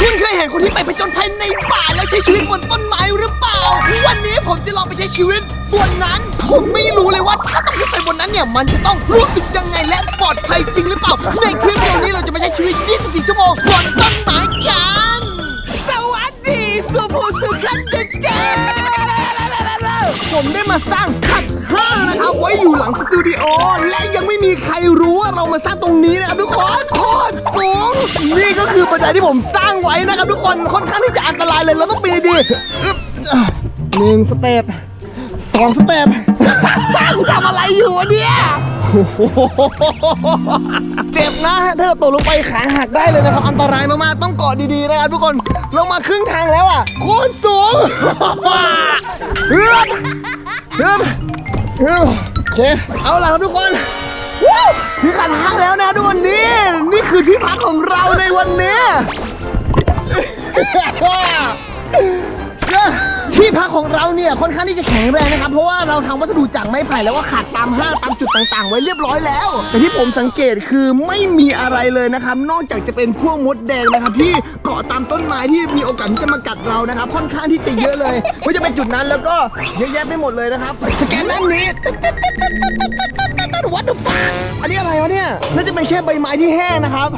คุณเคยเห็นคนที่ไปผจญภัยในป่าแล้วใช้ชีวิตบนต้นไม้หรือเปล่า วันนี้ผมจะลองไปใช้ชีวิตบนนั้น ผมไม่รู้เลยว่าถ้าต้องขึ้นไปบนนั้นเนี่ย มันจะต้องรู้สึกยังไงและปลอดภัยจริงหรือเปล่า ในคลิปวิดีโอนี้เราจะมาใช้ชีวิต 24 ชั่วโมงบนต้นไม้กัน สวัสดีสุภูสุขันเด็กเจ๊ ผมได้มาสร้างขัดห้านะครับ ไว้อยู่หลังสตูดิโอ และยังไม่มีใครรู้ว่าเรามาสร้างตรงนี้นะครับทุกคนโคตรสูง นี่ก็คือบันไดที่ผมสร้างไว้นะครับทุกคน ค่อนข้างที่จะอันตรายเลย เราต้องปีนดีหนึ่งสเต็ป สองสเต็ปกูทำอะไรอยู่วะเนี่ยเจ็บนะ ถ้าตกลงไปขาหักได้เลยนะครับ อันตรายมากๆ ต้องเกาะดีๆ นะครับทุกคนเรามาครึ่งทางแล้วอะโคตรสูงฮึบฮึบฮึบโอเค เอาล่ะครับทุกคนวู้ที่ขันห้างแล้วนะทุกคนนี่นี่คือที่พักของเราในวันนี้ ที่พักของเราเนี่ยค่อนข้างที่จะแข็งแรงนะครับ เพราะว่าเราทำวัสดุจากไม้ไผ่แล้วก็ขัดตามห้างตามจุดต่างๆ ไว้เรียบร้อยแล้ว แต่ที่ผมสังเกตคือไม่มีอะไรเลยนะครับ นอกจากจะเป็นพวกมดแดงนะครับ ที่เกาะตามต้นไม้ที่มีโอกาสที่จะมากัดเรานะครับ ค่อนข้างที่จะเยอะเลยไม่ว่าจะเป็นจุดนั้นแล้วก็เยอะแยะไปหมดเลยนะครับ สแกนด้านนี้ What the fuck อันนี้อะไรวะเนี่ยน่าจะเป็นแค่ใบไม้ที่แห้งนะครับ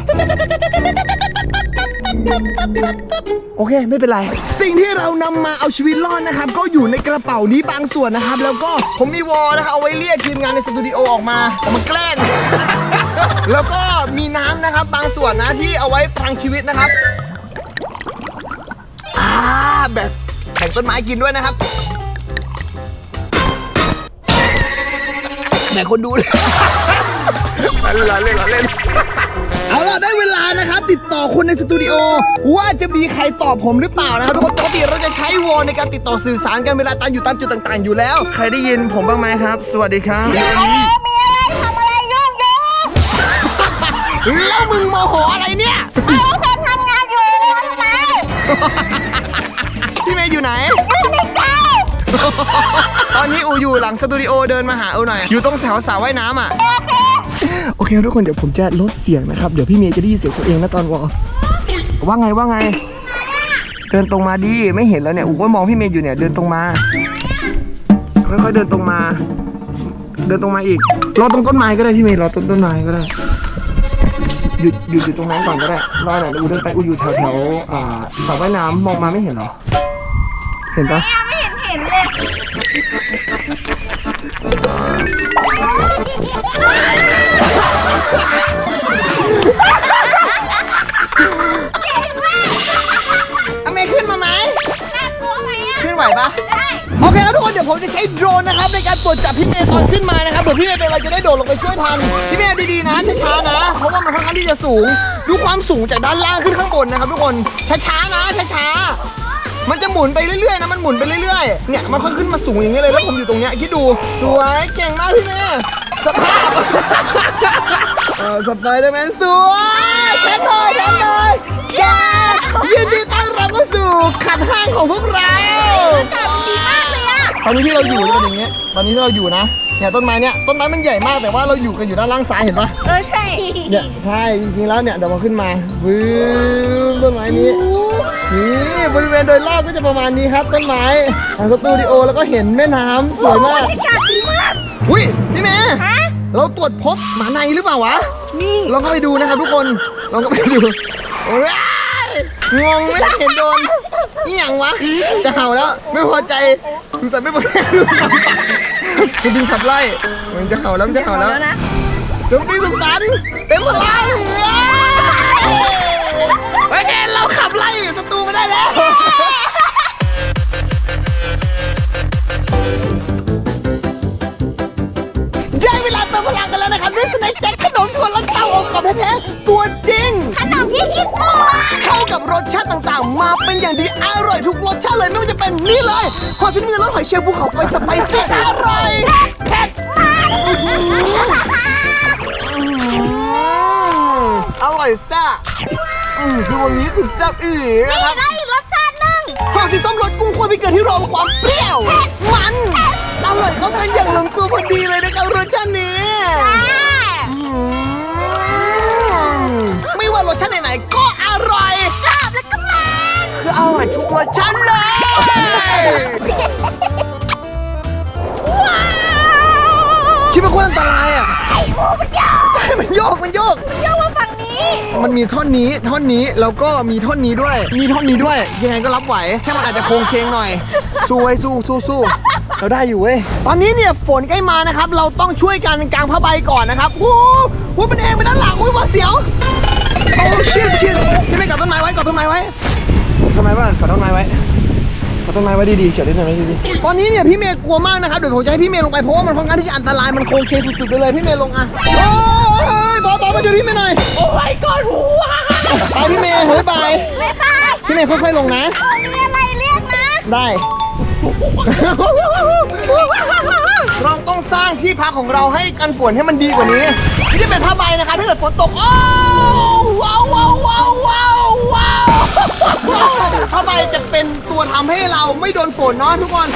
โอเค ไม่เป็นไร สิ่งที่เรานำมาเอาชีวิตรอดนะครับ ก็อยู่ในกระเป๋านี้บางส่วนนะครับ แล้วก็ผมมีวอลนะครับเอาไว้เรียกทีมงานในสตูดิโอออกมาออกมาแกล้ง แล้วก็มีน้ำนะครับ บางส่วนนะที่เอาไว้พลังชีวิตนะครับอ่าแบบแข่งต้นไม้กินด้วยนะครับแบ่งคนดูเลยเล่นเล่นเล่น ล่ะได้เวลานะครับ ติดต่อคนในสตูดิโอว่าจะมีใครตอบผมหรือเปล่านะครับทุกคนปกติเราจะใช้วอลในการติดต่อสื่อสารกันเวลาตามอยู่ตามจุดต่าง ๆ อยู่แล้ว ใครได้ยินผมบ้างไหมครับ สวัสดีครับมีอะไรทำอะไรยุ่งยุ่งแล้วมึงโมโหอะไรเนี่ยเอาฉันทำงานอยู่ทำไมพี่เมย์อยู่ไหนไม่ได้ใจตอนนี้อูอยู่หลังสตูดิโอเดินมาหาอูหน่อย อยู่ตรงแถวสระว่ายน้ำอะ โอเคทุกคนเดี๋ยวผมจะลดเสียงนะครับ เดี๋ยวพี่เมย์จะได้ยินเสียงตัวเองนะตอนวอลว่าไงว่าไง เดินตรงมาดิไม่เห็นแล้วเนี่ยอูก็มองพี่เมย์อยู่เนี่ย เดินตรงมา ค่อยๆเดินตรงมา เดินตรงมาอีกรอตรงต้นไม้ก็ได้พี่เมย์รอต้นต้นไม้ก็ได้หยุดหยุดอยู่ตรงนั้นก่อนก็ได้รอหน่อยอูเดินไปอูอยู่แถวแถวอ่าสระว่ายน้ำมองมาไม่เห็นเหรอ เห็นปะไม่เห็นเห็นเลย อเมย์ขึ้นมาไหม น่ากลัวไหมอะ ขึ้นไหวปะ ได้ โอเคแล้วทุกคนเดี๋ยวผมจะใช้โดรนนะครับในการตรวจจับพี่เมย์ตอนขึ้นมานะครับเผื่อพี่เมย์เป็นอะไรจะได้โดดลงไปช่วยทันพี่เมย์ดีๆนะช้าๆนะเพราะว่ามันค่อนข้างที่จะสูง ดูความสูงจากด้านล่างขึ้นข้างบนนะครับทุกคนช้าๆนะช้าๆมันจะหมุนไปเรื่อยๆนะมันหมุนไปเรื่อยๆเนี่ยมันค่อยขึ้นมาสูงอย่างนี้เลยแล้วผมอยู่ตรงเนี้ยคิดดูสวยเก่งมากพี่เมย์ สภาพเออสไปเดอร์แมนสวยแค่หน่อยแค่หน่อยแกยินดีต้อนรับเข้าสู่ขัดห้างของพวกเราจับดีมากเลยอะตอนนี้ที่เราอยู่จะเป็นอย่างเงี้ยตอนนี้ที่เราอยู่นะเนี่ยต้นไม้เนี่ยต้นไม้มันใหญ่มากแต่ว่าเราอยู่กันอยู่ด้านล่างซ้ายเห็นปะเออใช่เนี่ยใช่จริงๆแล้วเนี่ยเดี๋ยวมาขึ้นมาบึ้มต้นไม้นี้นี่บริเวณโดยรอบก็จะประมาณนี้ครับต้นไม้ทางสตูดิโอแล้วก็เห็นแม่น้ำสวยมาก บรรยากาศดีมาก อุ้ยพี่เมย์ฮะเราตรวจพบหมาในหรือเปล่าวะนี่ลองเข้าไปดูนะครับทุกคนลองเข้าไปดูโอ้ยงงไม่ทันเห็นโดนนี่อย่างวะ จะเห่าแล้ว ไม่พอใจดูสัตว์ไม่พอใจดูสัตว์จะดึงขับไล่มันจะเห่าแล้วมันจะเห่าแล้วแล้วนะโจมตีสุขสันต์เต็มพลัง อร่อยทุกรสชาติเลยไม่ว่าจะเป็นนี่เลยหอยพิมพ์เงินรสหอยเชลล์ภูเขาไฟสไปซี่อร่อยเผ็ดมากอื้อหืออร่อยแซ่บอืมคือวันนี้คือแซ่บอีหลีนะครับได้อีกรสชาติหนึงหอมสีส้มรสกุ้งคั่วพริกเกลือที่รวมความเปรี้ยว มัน อร่อยเข้ากัน คิดว่าโคนอันตรายอะไอ้หมูมันโยกมันโยกมันโยก โยกมาฝั่งนี้ มันมีท่อนนี้ท่อนนี้แล้วก็มีท่อนนี้ด้วย มีท่อนนี้ด้วยยังไงก็รับไหวแค่มันอาจจะโค้งเคงหน่อยสู้ไว้ยสู้สู้สู้เราได้อยู่เว้ยตอนนี้เนี่ยฝนใกล้มานะครับ เราต้องช่วยกันกางผ้าใบก่อนนะครับโอ้โหโอ้โหมันเองไปด้านหลังอุ้ยหวาดเสียวโอ้ชิดชิดพี่ไม่กอดต้นไม้ไว้กอดต้นไม้ไว้ต้นไม้ไว้กอดต้นไม้ไว้ กอดต้นไม้ไว้ดีๆเกี่ยวต้นไม้ไว้ดีๆตอนนี้เนี่ยพี่เมย์กลัวมากนะครับเดี๋ยวผมจะให้พี่เมย์ลงไปเพราะว่ามันค่อนข้างที่จะอันตรายมันโค้งเคงสุดๆไปเลยพี่เมย์ลงอะโอ้ยบอสบอสมาช่วยพี่เมย์หน่อยโอ้ยกอดหัวไปพี่เมย์บ๊ายบายไม่ค่ะพี่เมย์ค่อยๆลงนะ เอามีอะไรเรียกนะได้ เราต้องสร้างที่พักของเราให้กันฝนให้มันดีกว่านี้นี่จะเป็นผ้าใบนะคะถ้าเกิดฝนตกโอ้ว้าวว้าวว้าวว้าวว้าว ตัวทำให้เราไม่โดนฝนเนาะทุกคน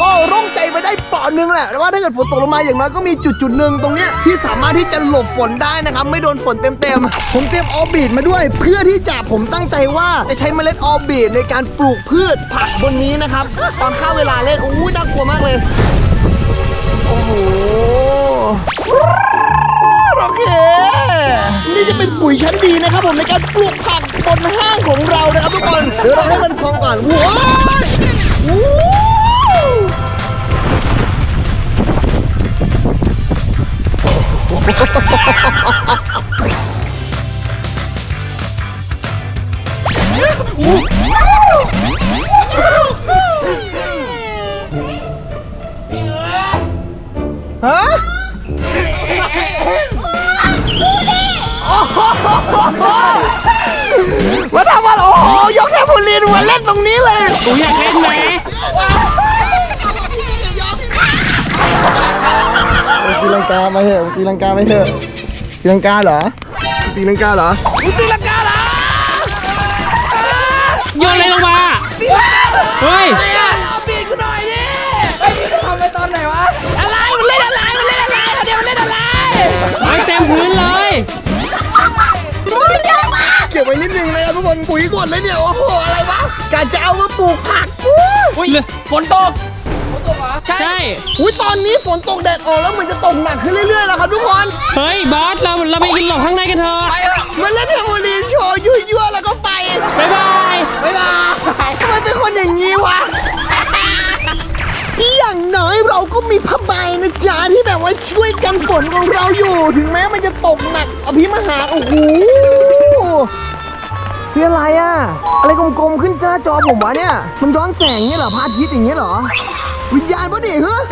ก็ร่องใจไปได้เปราะนึงแหละแต่ว่าถ้าเกิดฝนตกลงมาอย่างน้อยก็มีจุดจุดหนึ่งตรงเนี้ยที่สามารถที่จะหลบฝนได้นะครับ ไม่โดนฝนเต็มๆ ผมเตรียมออบิทมาด้วย เพื่อที่จะผมตั้งใจว่าจะใช้เมล็ดออบิทในการปลูกพืชผักบนนี้นะครับ ตอนข้าเวลาเล่นโอ้ยน่ากลัวมากเลย โอ้โหโอเค นี่จะเป็นปุ๋ยชั้นดีนะครับผมในการปลูกผักบนห้างของเรานะครับทุกคนเดี๋ยวเราให้มันพองก่อนว้ายวู้ ฮะมาทำอะไรโอ้โหยกแทบูลินมาเล่นตรงนี้เลยกูอยากเล่นไหมตีลังกามาเถอะตีลังกาไปเถอะตีลังกาเหรอตีลังกาเหรอตีลังกาเหรอโยนอะไรลงมาเฮ้ย ไว้นิดนึงนะครับทุกคนปุ๋ยกดเลยเนี่ยโอ้โหอะไรวะการจะเอามาปลูกผักอุ้ยฝนตกฝนตกเหรอใช่อุ้ยตอนนี้ฝนตกแดดออกแล้วเหมันจะตกหนักขึ้นเรื่อยๆแล้วครับทุกคนเฮ้ยบอสเราเราไปกินหลบข้างในกันเถอะมันเล่นเทมโบลีนโชว์ยั่วยั่วๆแล้วก็ไปบ๊ายบายบ๊ายบายทำไมเป็นคนอย่างนี้วะอย่างน้อยเราก็มีผ้าใบนะจ๊ะที่แบบว่าช่วยกันฝนของเราอยู่ ถึงแม้มันจะตกหนักอภิมหาโอ้โห คืออะไรอะอะไรกลมๆขึ้นหน้าจอผมวะเนี่ย มันย้อนแสงเนี่ยเหรอพระอาทิตย์อย่างเงี้ยเหรอ วิญญาณปะดิเฮ้ย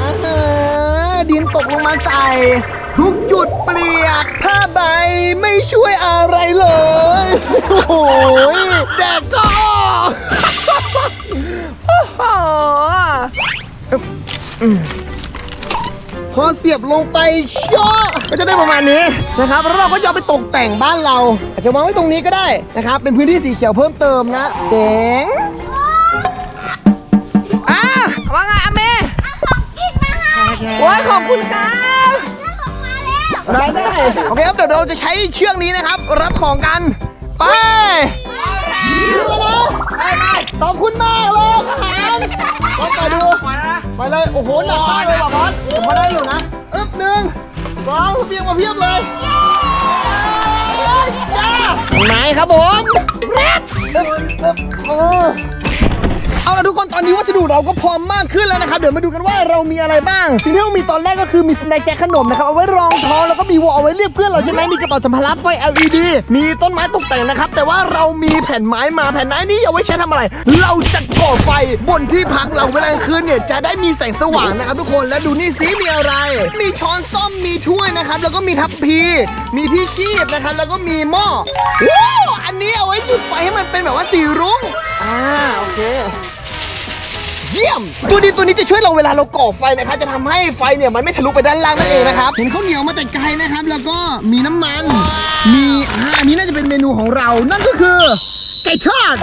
ฮัลโหลอดินตกลงมาใส่ ทุกจุดเปียกผ้าใบไม่ช่วยอะไรเลย โอ้โหแดดก็ โอ้โหอืมพอเสียบลงไปช่อก็จะได้ประมาณนี้นะครับแล้วเราก็จะเอาไปตกแต่งบ้านเรา อาจจะวางไว้ตรงนี้ก็ได้นะครับ เป็นพื้นที่สีเขียวเพิ่มเติมนะเจ๋งอะว่าไงอาเมกินมาให้โอ้ยขอบคุณครับมาแล้วได้ได้โอเคครับเดี๋ยวเราจะใช้เชือกนี้นะครับ รับของกันไปขึ้นมา แล้วไปไปขอบคุณมากเลยทหารลองไปดูไปเลย โอ้โห หนักมากเลยว่ะบอสผมมาได้อยู่นะ อึ๊บหนึ่งสองเพียงมาเพียบเลยจ้าไหนครับผมอึ๊บอึ๊บเออ เอาละทุกคนตอนนี้วัสดุเราก็พร้อมมากขึ้นแล้วนะครับ เดี๋ยวมาดูกันว่าเรามีอะไรบ้าง สิ่งที่เรามีตอนแรกก็คือมีสแน็คแจ็คขนมนะครับเอาไว้รองท้องแล้วก็มีวอลเอาไว้เรียกเพื่อนเราใช่ไหมมีกระเป๋าสัมภาระไฟ LED มีต้นไม้ตกแต่งนะครับ แต่ว่าเรามีแผ่นไม้มาแผ่นไม้นี้เอาไว้ใช้ทำอะไร เราจะก่อไฟบนที่พักเราเวลากลางคืนเนี่ยจะได้มีแสงสว่างนะครับทุกคนและดูนี่สิมีอะไร มีช้อนส้อมมีถ้วยนะครับแล้วก็มีทัพพี มีที่คีบนะครับแล้วก็มีหม้อว้าวอันนี้เอาไว้จุดไฟให้มันเป็นแบบว่าสีรุ้งอ่าโอเค เยี่ยม ตัวดีตัวนี้จะช่วยเราเวลาเราก่อไฟนะครับจะทำให้ไฟเนี่ยมันไม่ทะลุไปด้านล่างนั่นเองนะครับเห็นข้าวเหนียวมาแต่ไกลนะครับ แล้วก็มีน้ำมัน มีอ่าอันนี้น่าจะเป็นเมนูของเรา นั่นก็คือไก่ทอด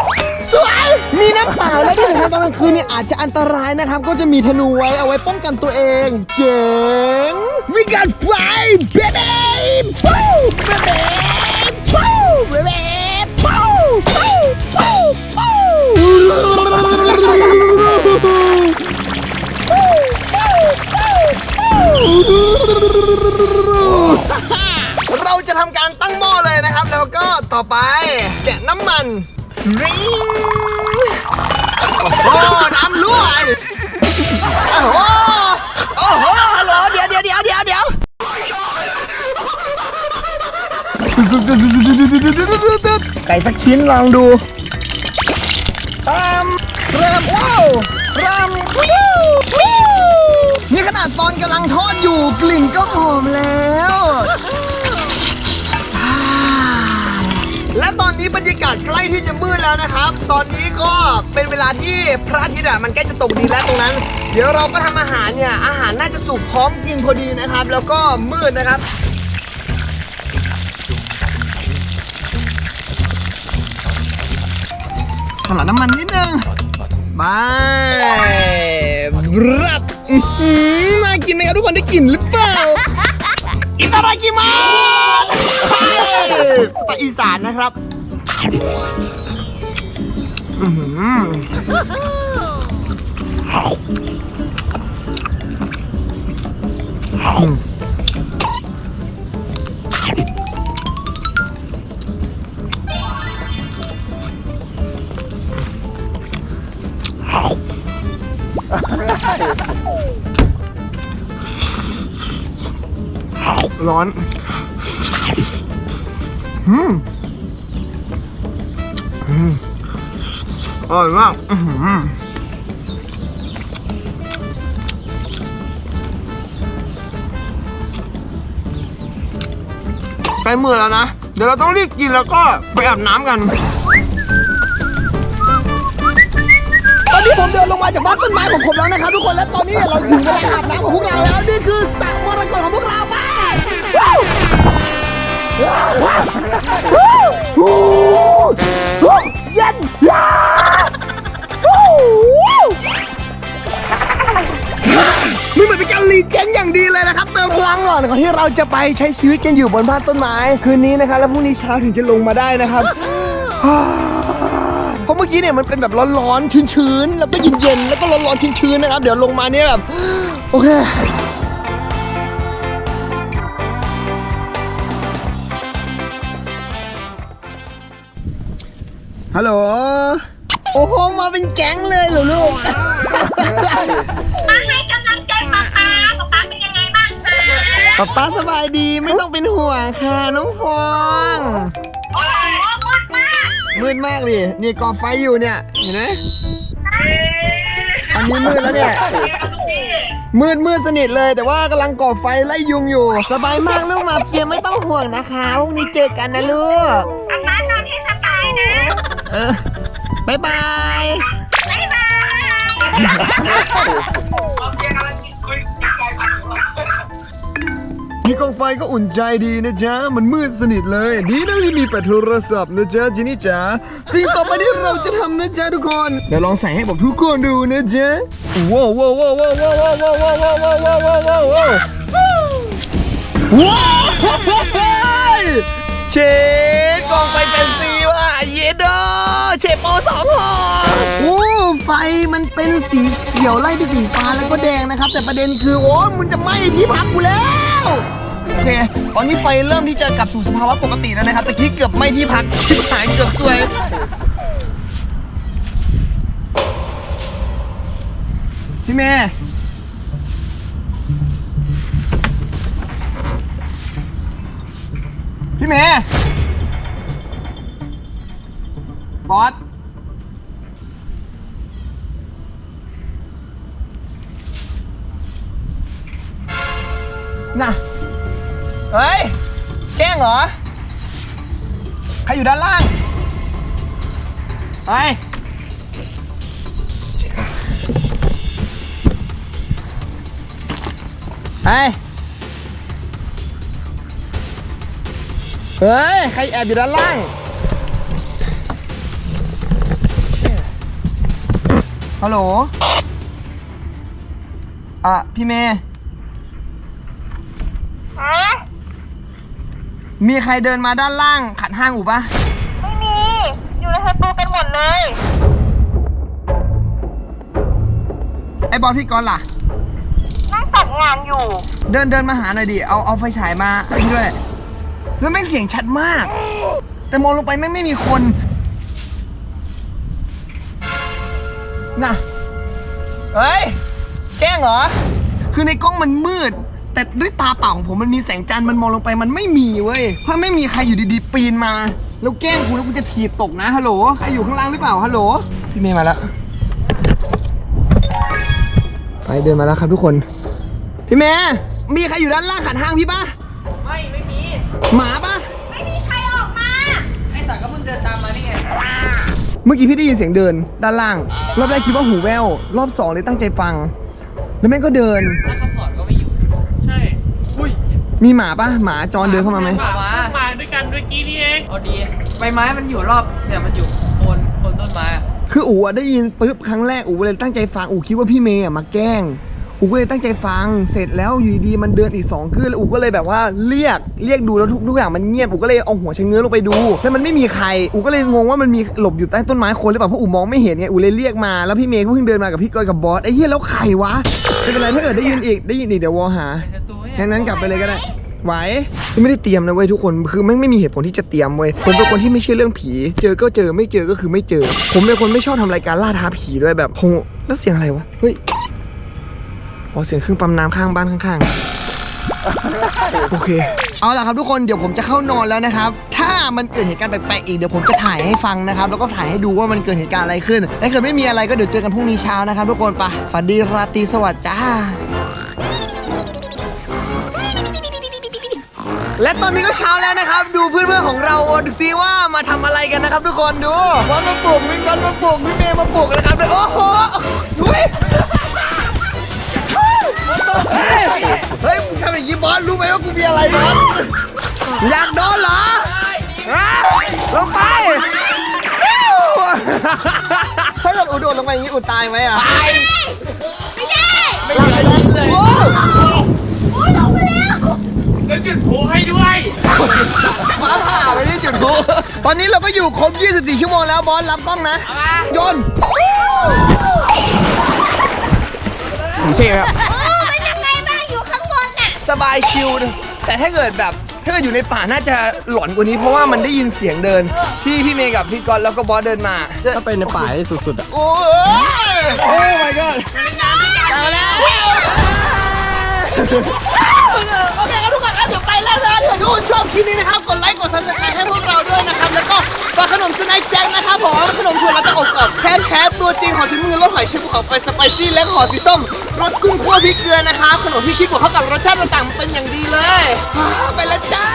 สวยมีน้ำเปล่าและที่สำคัญตอนกลางคืนเนี่ยอาจจะอันตรายนะครับ ก็จะมีธนูไว้เอาไว้ป้องกันตัวเอง เจ๋ง We got fire baby ปู้ baby ปู้ baby ปู้ปู้ปู้ปู้ เราจะทำการตั้งหม้อเลยนะครับ แล้วก็ต่อไปแกะน้ำมันริงโอ้น้ำรั่วโอ้โหโอ้โหฮัลโหลเดี๋ยวเดี๋ยวเดี๋ยวเดี๋ยวเดี๋ยวไก่สักชิ้นลองดูรำรำว้าวรำวิววิว นี่ขนาดตอนกำลังทอดอยู่กลิ่นก็หอมแล้ว และตอนนี้บรรยากาศใกล้ที่จะมืดแล้วนะครับ ตอนนี้ก็เป็นเวลาที่พระอาทิตย์อะมันใกล้จะตกดินแล้วตรงนั้น เดี๋ยวเราก็ทำอาหารเนี่ย อาหารน่าจะสุกพร้อมกินพอดีนะครับ แล้วก็มืดนะครับ สลัดน้ำมันนิดนึงบายรับอื้ อหือน่ากินไหมครับทุกคนได้กลิ่นหรือเปล่า อิตารากิมาสไตล์อีสานนะครับอื้อหือ ร้อน อืมอืมอร่อยมากอื้อหือใกล้มือแล้วนะ เดี๋ยวเราต้องรีบกินแล้วก็ไปอาบน้ำกัน นี้ผมเดินลงมาจากบ้านต้นไม้ของผมแล้วนะครับทุกคนและตอนนี้เนี่ยเราถึงเวลาอาบน้ำของพวกเราแล้วนี่คือสระมรกตของพวกเราบ้านเย็นนี่มือนเป็นการรีเจนอย่างดีเลยนะครับเติมพลังหน่อยก่อนที่เราจะไปใช้ชีวิตกันอยู่บนบ้านต้นไม้ คืนนี้นะครับแล้วพรุ่งนี้เช้าถึงจะลงมาได้นะครับ เพราะเมื่อกี้เนี่ยมันเป็นแบบร้อนๆชื้นๆแล้วก็เย็นๆแล้วก็ร้อนๆชื้นๆนะครับ เดี๋ยวลงมาเนี่ยแบบโอเคฮัลโหลโอ้โหมาเป็นแก๊งเลยเหรอลูก มาให้กำลังใจป๊าป๊าป๊าป๊าเป็นยังไงบ้างคะป๊าป๊าสบายดีไม่ต้องเป็นห่วงค่ะน้องฟองโอ้โหมืด มากมืดมากเลยนี่ก่อไฟอยู่เนี่ยเห็นไหมอันนี้มืดแล้วเนี่ยมืดมืดสนิทเลย แต่ว่ากำลังก่อไฟไล่ยุงอยู่ สบายมากลูกมาเกียไม่ต้องห่วงนะคะพรุ่งนี้เจอกันนะลูกอาม่านอนให้สบายนะเออบ๊ายบายบ๊ายบาย มีกองไฟก็อุ่นใจดีนะจ๊ะ มันมืดสนิทเลย ดีนะที่มีแปดโทรศัพท์นะจ๊ะจินี่จ๋าสิ่งต่อไปที่เราจะทำนะจ๊ะทุกคนเดี๋ยวลองใส่ให้ผมทุกคนดูนะจ๊ะว้าวว้าวว้าวว้าวว้าวว้าวว้าวว้าวว้าวว้าวว้าวว้าวว้าวว้าวเชดกองไฟแฟนซีว่ะเยดอเชฟโปสองห่อโอ้ ไฟมันเป็นสีเขียวไล่ไปสีฟ้าแล้วก็แดงนะครับ แต่ประเด็นคือโอ้มันจะไหม้ที่พักกูแล้วโอเคตอนนี้ไฟเริ่มที่จะกลับสู่สภาวะปกติแล้วนะครับตะกี้เกือบไหม้ที่พักชิบหายเกือบซวย พี่เมย์พี่เมย์บอส น่ะ เฮ้ย แก้งเหรอ ใครอยู่ด้านล่าง ไป ไป เฮ้ย ใครแอบอยู่ด้านล่าง ฮัลโหล อะ พี่เมย์ มีใครเดินมาด้านล่างขัดห้างอูปะไม่มี อยู่ในสตูกันหมดเลย ไอ้บอลพี่กรณ์ล่ะ นั่งตัดงานอยู่ เดินเดินมาหาหน่อยดิ เอาเอาไฟฉายมาให้พี่ด้วยแล้วแม่งเสียงชัดมาก แต่มองลงไปแม่งไม่มีคนน่ะเฮ้ย แกล้งเหรอ คือในกล้องมันมืด แต่ด้วยตาเปล่าของผมมันมีแสงจันทร์มันมองลงไปมันไม่มีเว้ยเพราะไม่มีใครอยู่ดีๆปีนมา แล้วแกล้งกูแล้วกูจะถีบตกนะฮัลโหลใครอยู่ข้างล่างหรือเปล่าฮัลโหลพี่เมย์มาแล้วไปเดินมาแล้วครับทุกคน พี่เมย์มีใครอยู่ด้านล่างขันห้างพี่ปะไม่ไม่มี หมาปะไม่มีใครออกมาเมื่อกี้พี่ได้ยินเสียงเดินด้านล่าง รอบแรกคิดว่าหูแวว รอบสองเลยตั้งใจฟัง แล้วแม่งก็เดินใช่อุ้ย มีหมาปะหมาจรเดินเข้ามาไหมมามาด้วยกันเมื่อกี้นี่เองเอาดีใบไม้มันอยู่รอบเนี่ยมันอยู่โคนโคนต้นไม้อะคืออู๋อะได้ยินปุ๊บครั้งแรกอู๋เลยตั้งใจฟังอู๋คิดว่าพี่เมย์อะมาแกล้งอู๋ก็เลยตั้งใจฟังเสร็จแล้วอยู่ดีๆมันเดินอีกสองขึ้นแล้วอู๋ก็เลยแบบว่าเรียกเรียกดูแล้วทุกทุกอย่างมันเงียบอู๋ก็เลยเอาหัวชะเง้อลงไปดูแล้วมันไม่มีใครอู๋ก็เลยงงว่ามันมีหลบอยู่ใต้ต้นไม้คนหรือเปล่าเพราะอู๋มองไม่เห็นไงอู๋เลยเรียกมาแล้วพี่เมย์ก็เพิ่งเดินมากับพี่ก้อยกับบอสไอ้เหี้ยแล้วใครวะไม่เป็นไรถ้าเกิดได้ยินอีกได้ยินอีกเดี๋ยววอหา เป็นศัตรูเนี่ยงั้นนั้นกลับไปเลยก็ได้ ไหวไม่ได้เตรียมนะเว้ยทุกคน คือไม่งไม่มีเหตุผลที่จะเตรียมเว้ย ผมเป็นคนที่ไม่เชื่อเรื่องผี เจอก็เจอ ไม่เจอก็คือไม่เจอ ผมเป็นคนไม่ชอบทำรายการล่าท้าผีด้วยแบบโหแล้วเสียงอะไรวะ เฮ้ย อ๋อเสียงเครื่องปั๊มน้ำข้างบ้านข้างๆ โอเค เอาล่ะครับทุกคน เดี๋ยวผมจะเข้านอนแล้วนะครับ ถ้ามันเกิดเหตุการณ์แปลกๆอีก เดี๋ยวผมจะถ่ายให้ฟังนะครับ แล้วก็ถ่ายให้ดูว่ามันเกิดเหตุการณ์อะไรขึ้นถ้าเกิดไม่มีอะไรก็เดี๋ยวเจอกันพรุ่งนี้เช้านะครับทุกคนไปะฝันดีราตรีสวัสดิ์จ้า และตอนนี้ก็เช้าแล้วนะครับ ดูเพื่อนๆของเราดูซิว่ามาทำอะไรกันนะครับ ทุกคนดูบอลมาปลุกวิ่งบอลมาปลุกพี่เมย์มาปลุกนะครับโอ้โหดุยเฮ้ยมึงทำอย่างนี้บอลรู้ไหมว่ากูมีอะไรบอลอยากโดนเหรอฮะลงไปถ้าเกิดอุดโดดลงไปอย่างนี้อุดตายไหมอะตายไม่ได้ไม่ตายเลยโอ้ โอ้ยลงมาแล้ว แล้ว จุดผูให้ด้วย ฟ้าผ่าไปที่จุดพลุตอนนี้เราก็อยู่ครบ 24 ชั่วโมงแล้วบอลรับกล้องนะโยนผมเท่ครับเออเป็นยังไงบ้างอยู่ข้างบนน่ะสบายชิลนะแต่ถ้าเกิดแบบถ้าเกิดอยู่ในป่าน่าจะหลอนกว่านี้เพราะว่ามันได้ยินเสียงเดิน ที่พี่เมย์กับพี่กรณ์แล้วก็บอสเดินมาถ้าไปในป่าให้สุดๆอะ โอ้ยโอ้ my god เอาแล้ว โอเคครับทุกคนครับเดี๋ยวไปแล้วนะถ้าทุกคนชอบคลิปนี้นะครับกดไลค์กดซับสไครต์ให้พวกเราด้วยนะครับแล้วก็ฝากขนมสไนค์แจ็คนะครับผมขนมถั่วลัตะอบกรอบแคบแคตัวจริงหอมชิ้นมือรสหอยเชฟภูเขาไฟสไปซี่และหอสีส้มรสกุ้งคั่วพริกเกลือนะครับขนมที่คิดบวกเข้ากับรสชาติต่างๆเป็นอย่างดีเลย ไปแล้วจ้า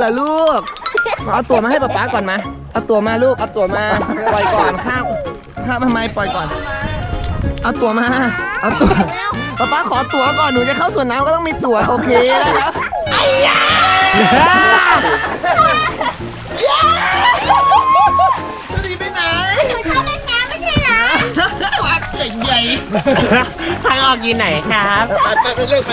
เหรอลูก เอาตัวมาให้ป๊าป๊าก่อนมา เอาตัวมาลูก เอาตัวมา ปล่อยก่อนข้ามข้ามทำไมปล่อยก่อน เอาตัวมา เอาตัวป๊าป๊าขอตัวก่อน หนูจะเข้าสวนน้ำก็ต้องมีตัวโอเคนะครับไอ้ยาจะดีไปไหนเข้าเล่นน้ำไม่ใช่เหรอ วักใหญ่ ทางออกอยู่ไหนครับ ไปไปไปเรื่อยไป